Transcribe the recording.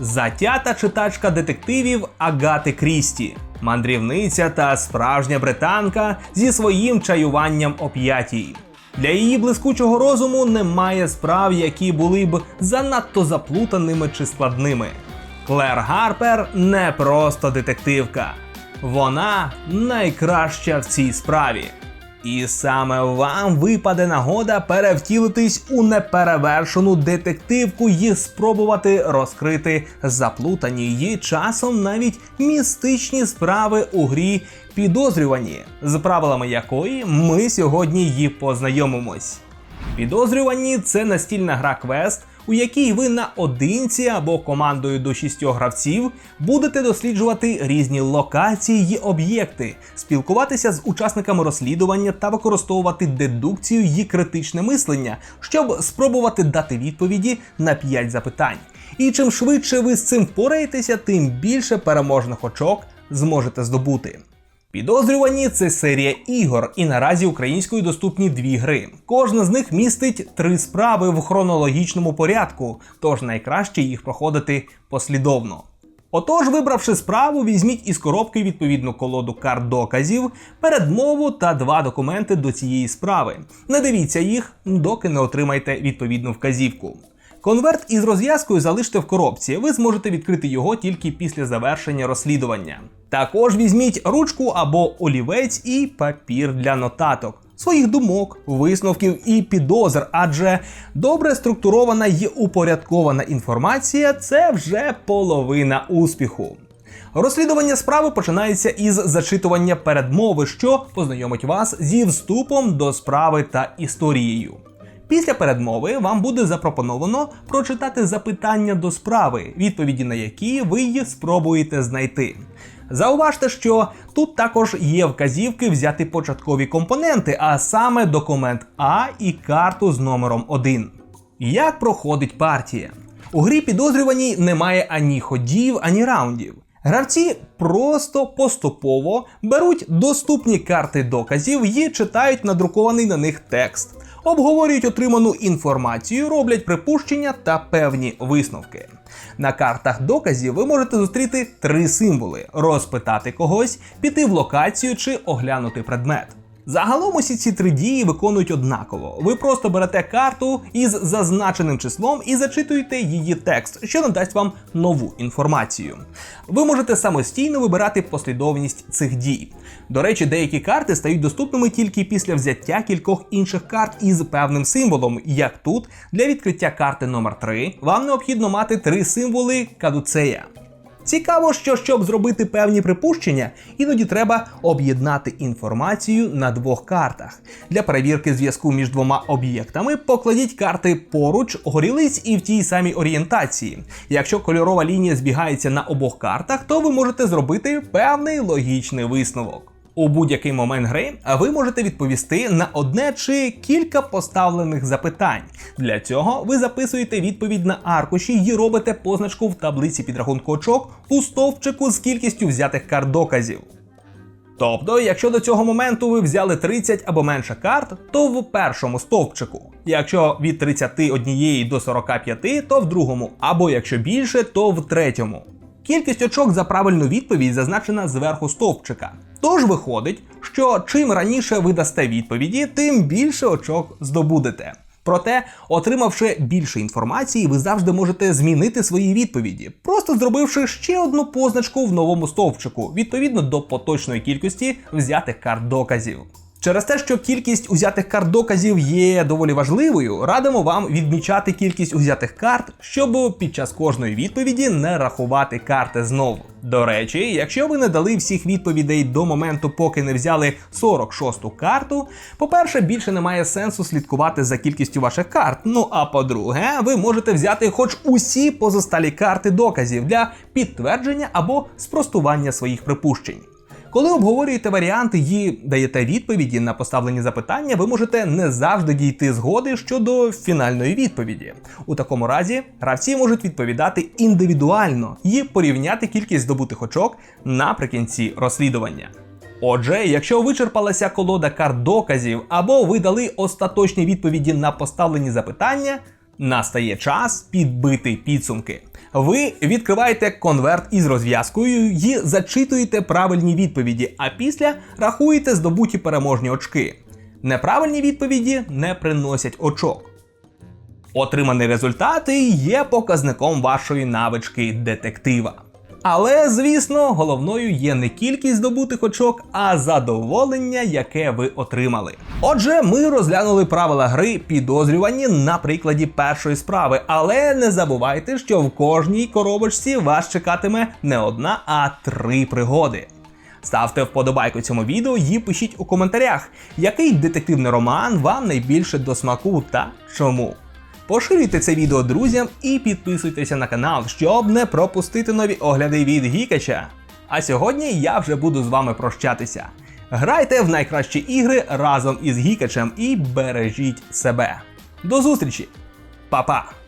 затята читачка детективів Агати Крісті, мандрівниця та справжня британка зі своїм чаюванням оп'ятій. Для її блискучого розуму немає справ, які були б занадто заплутаними чи складними. Клер Гарпер не просто детективка, вона найкраща в цій справі. І саме вам випаде нагода перевтілитись у неперевершену детективку і спробувати розкрити заплутані її часом навіть містичні справи у грі підозрювані, з правилами якої ми сьогодні її познайомимось. Підозрювані це настільна гра квест, у якій ви наодинці або командою до шістьох гравців будете досліджувати різні локації й об'єкти, спілкуватися з учасниками розслідування та використовувати дедукцію й критичне мислення, щоб спробувати дати відповіді на 5 запитань. І чим швидше ви з цим впораєтеся, тим більше переможних очок зможете здобути. Підозрювані це серія ігор, і наразі українською доступні дві гри. Кожна з них містить три справи в хронологічному порядку, тож найкраще їх проходити послідовно. Отож, вибравши справу, візьміть із коробки відповідну колоду карт доказів, передмову та два документи до цієї справи. Не дивіться їх, доки не отримаєте відповідну вказівку. Конверт із розв'язкою залиште в коробці, ви зможете відкрити його тільки після завершення розслідування. Також візьміть ручку або олівець і папір для нотаток, своїх думок, висновків і підозр, адже добре структурована і упорядкована інформація це вже половина успіху. Розслідування справи починається із зачитування передмови, що познайомить вас зі вступом до справи та історією. Після передмови вам буде запропоновано прочитати запитання до справи, відповіді на які ви спробуєте знайти. Зауважте, що тут також є вказівки взяти початкові компоненти, а саме документ А і карту з номером 1. Як проходить партія? У грі підозрюваній немає ані ходів, ані раундів. Гравці просто поступово беруть доступні карти доказів і читають надрукований на них текст, обговорюють отриману інформацію, роблять припущення та певні висновки. На картах доказів ви можете зустріти три символи: розпитати когось, піти в локацію чи оглянути предмет. Загалом усі ці три дії виконують однаково. Ви просто берете карту із зазначеним числом і зачитуєте її текст, що надасть вам нову інформацію. Ви можете самостійно вибирати послідовність цих дій. До речі, деякі карти стають доступними тільки після взяття кількох інших карт із певним символом, як тут для відкриття карти номер 3 вам необхідно мати три символи кадуцея. Цікаво, що щоб зробити певні припущення, іноді треба об'єднати інформацію на двох картах. Для перевірки зв'язку між двома об'єктами покладіть карти поруч, горілиць і в тій самій орієнтації. Якщо кольорова лінія збігається на обох картах, то ви можете зробити певний логічний висновок. У будь-який момент гри ви можете відповісти на одне чи кілька поставлених запитань. Для цього ви записуєте відповідь на аркуші і робите позначку в таблиці підрахунку очок у стовпчику з кількістю взятих карт доказів. Тобто, якщо до цього моменту ви взяли 30 або менше карт, то в першому стовпчику. Якщо від 31 до 45, то в другому, або якщо більше, то в третьому. Кількість очок за правильну відповідь зазначена зверху стовпчика. Тож виходить, що чим раніше ви дасте відповіді, тим більше очок здобудете. Проте, отримавши більше інформації, ви завжди можете змінити свої відповіді, просто зробивши ще одну позначку в новому стовпчику відповідно до поточної кількості взятих карт доказів. Через те, що кількість узятих карт доказів є доволі важливою, радимо вам відмічати кількість узятих карт, щоб під час кожної відповіді не рахувати карти знову. До речі, якщо ви не дали всіх відповідей до моменту, поки не взяли 46-ту карту, по-перше, більше немає сенсу слідкувати за кількістю ваших карт. Ну а по-друге, ви можете взяти хоч усі позосталі карти доказів для підтвердження або спростування своїх припущень. Коли обговорюєте варіанти і даєте відповіді на поставлені запитання, ви можете не завжди дійти згоди щодо фінальної відповіді. У такому разі гравці можуть відповідати індивідуально і порівняти кількість здобутих очок наприкінці розслідування. Отже, якщо вичерпалася колода карт доказів або ви дали остаточні відповіді на поставлені запитання, настає час підбити підсумки. Ви відкриваєте конверт із розв'язкою і зачитуєте правильні відповіді, а після рахуєте здобуті переможні очки. Неправильні відповіді не приносять очок. Отримані результати є показником вашої навички детектива. Але, звісно, головною є не кількість здобутих очок, а задоволення, яке ви отримали. Отже, ми розглянули правила гри підозрювані на прикладі першої справи, але не забувайте, що в кожній коробочці вас чекатиме не одна, а три пригоди. Ставте вподобайку цьому відео і пишіть у коментарях, який детективний роман вам найбільше до смаку та чому. Поширюйте це відео друзям і підписуйтеся на канал, щоб не пропустити нові огляди від Гікача. А сьогодні я вже буду з вами прощатися. Грайте в найкращі ігри разом із Гікачем і бережіть себе. До зустрічі! Па-па!